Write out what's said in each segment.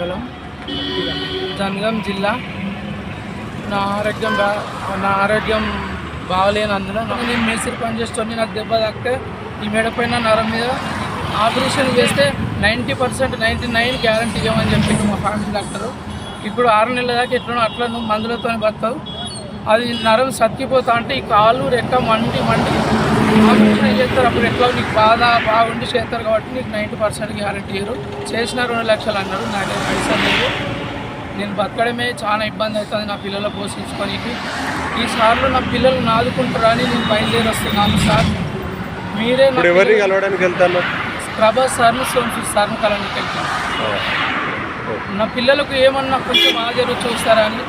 కొమరం జిల్లా. నా ఆరోగ్యం బా నా ఆరోగ్యం బాగలేనందున నేను మేస్త్రి పనిచేస్తుంది నాకు దెబ్బ తాకితే ఈ మెడ పైన నరం మీద ఆపరేషన్ చేస్తే ninety percent ninety nine guarantee ఇవ్వమని చెప్పింది మా ఫ్యామిలీ డాక్టరు. ఇప్పుడు ఆరు నెలల దాకా ఎట్లనో అట్లా నువ్వు మందులతో బతావు అది నరం సత్కిపోతా అంటే ఈ కాలు రెక్క మండి మండి ఆపరేషన్ చేస్తారు. అప్పుడు ఎట్లా నీకు బాధ బాగుండి చేస్తారు కాబట్టి నీకు నైంటీ పర్సెంట్ గ్యారంటీ ఇవ్వరు చేసిన రెండు లక్షలు అన్నారు. నా దగ్గర పైసలు లేవు నేను బతకడమే చాలా ఇబ్బంది అవుతుంది నా పిల్లలు పోషించుకోనికి. ఈ సార్లు నా పిల్లలు నాదుకుంటారని నేను బయలుదేరి వస్తున్నాను సార్. మీరే ఎవరిని కలవడానికి వెళ్తాను ప్రభాస్ సార్ని సోమశి సార్ని కలవడానికి వెళ్తాను. నా పిల్లలకు ఏమన్నా కొంచెం హాజరు చూస్తారని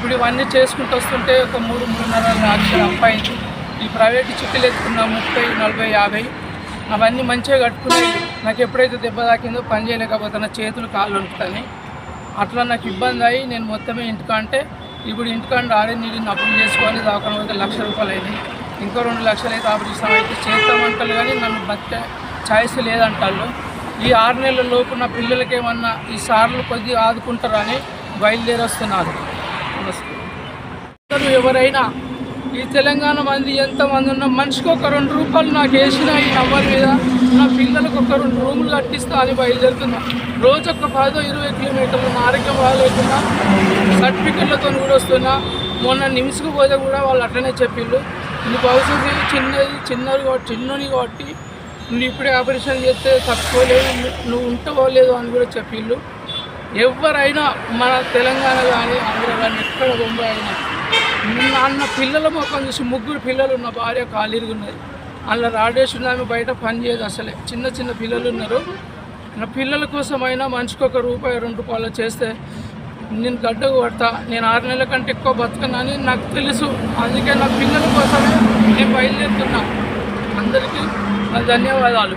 ఇప్పుడు ఇవన్నీ చేసుకుంటూ వస్తుంటే ఒక మూడు మూడున్నర లక్షల అబ్బాయి ఈ ప్రైవేట్ చిక్కులు ఎత్తుకున్న ముప్పై నలభై యాభై అవన్నీ మంచిగా కట్టుకుని నాకు ఎప్పుడైతే దెబ్బ తాకిందో పని చేయలేకపోతే నా చేతులు కాళ్ళు వణుకుతాయి అట్లా నాకు ఇబ్బంది అయ్యి నేను మొత్తమే ఇంటికంటే ఇప్పుడు ఇంటికాండ ఆడే నీళ్ళు అప్పులు చేసుకొని దాకా అయితే లక్ష రూపాయలు అయింది. ఇంకో రెండు లక్షలు అయితే ఆపరేషన్ అయితే చేస్తామంటారు కానీ నన్ను బతికే ఛాయిస్ లేదంటారు ఈ ఆరు నెలల లోపు నా పిల్లలకి ఏమన్నా ఈ సార్లు కొద్దిగా ఆదుకుంటారని బయలుదేరి వస్తున్నారు ఎవరైనా ఈ తెలంగాణ మంది ఎంతమంది ఉన్నా మనిషికి ఒక రెండు రూపాయలు నాకు వేసిన ఈ నంబర్ మీద నా పిల్లలకు ఒక రెండు రూములు కట్టిస్తా అని బయలుదేరుతున్నా. రోజు ఒక పదో ఇరవై కిలోమీటర్లు నా ఆరోగ్యం బాగాలేకున్నా సర్టిఫికెట్లతో కూడా వస్తున్నా. మొన్న నిమిషకు పోతే కూడా వాళ్ళు అట్లనే చెప్పిండు నీ భవిష్యత్తు చిన్నది చిన్నది కాబట్టి చిన్నది కాబట్టి నువ్వు ఇప్పుడే ఆపరేషన్ చేస్తే తక్కువలేదు నువ్వు ఉంటావో అని కూడా చెప్పిళ్ళు. ఎవరైనా మన తెలంగాణ కానీ ఆంధ్ర కానీ ఎక్కడ బొంబాయి అయినా అన్న పిల్లల మొక్కలు చూసి ముగ్గురు పిల్లలు ఉన్న భార్య ఖాళీగా ఉన్నది అలా రాడేసి ఆమె బయట పని చేయదు అసలే. చిన్న చిన్న పిల్లలు ఉన్నారు. నా పిల్లల కోసమైనా మనిషికి ఒక రూపాయి రెండు రూపాయలు చేస్తే నేను గడ్డకు పడతా నేను ఆరు నెలల కంటే ఎక్కువ బతకనని నాకు తెలుసు. అందుకే నా పిల్లల కోసమే నేను బయలుదేరుతున్నా. అందరికీ ధన్యవాదాలు.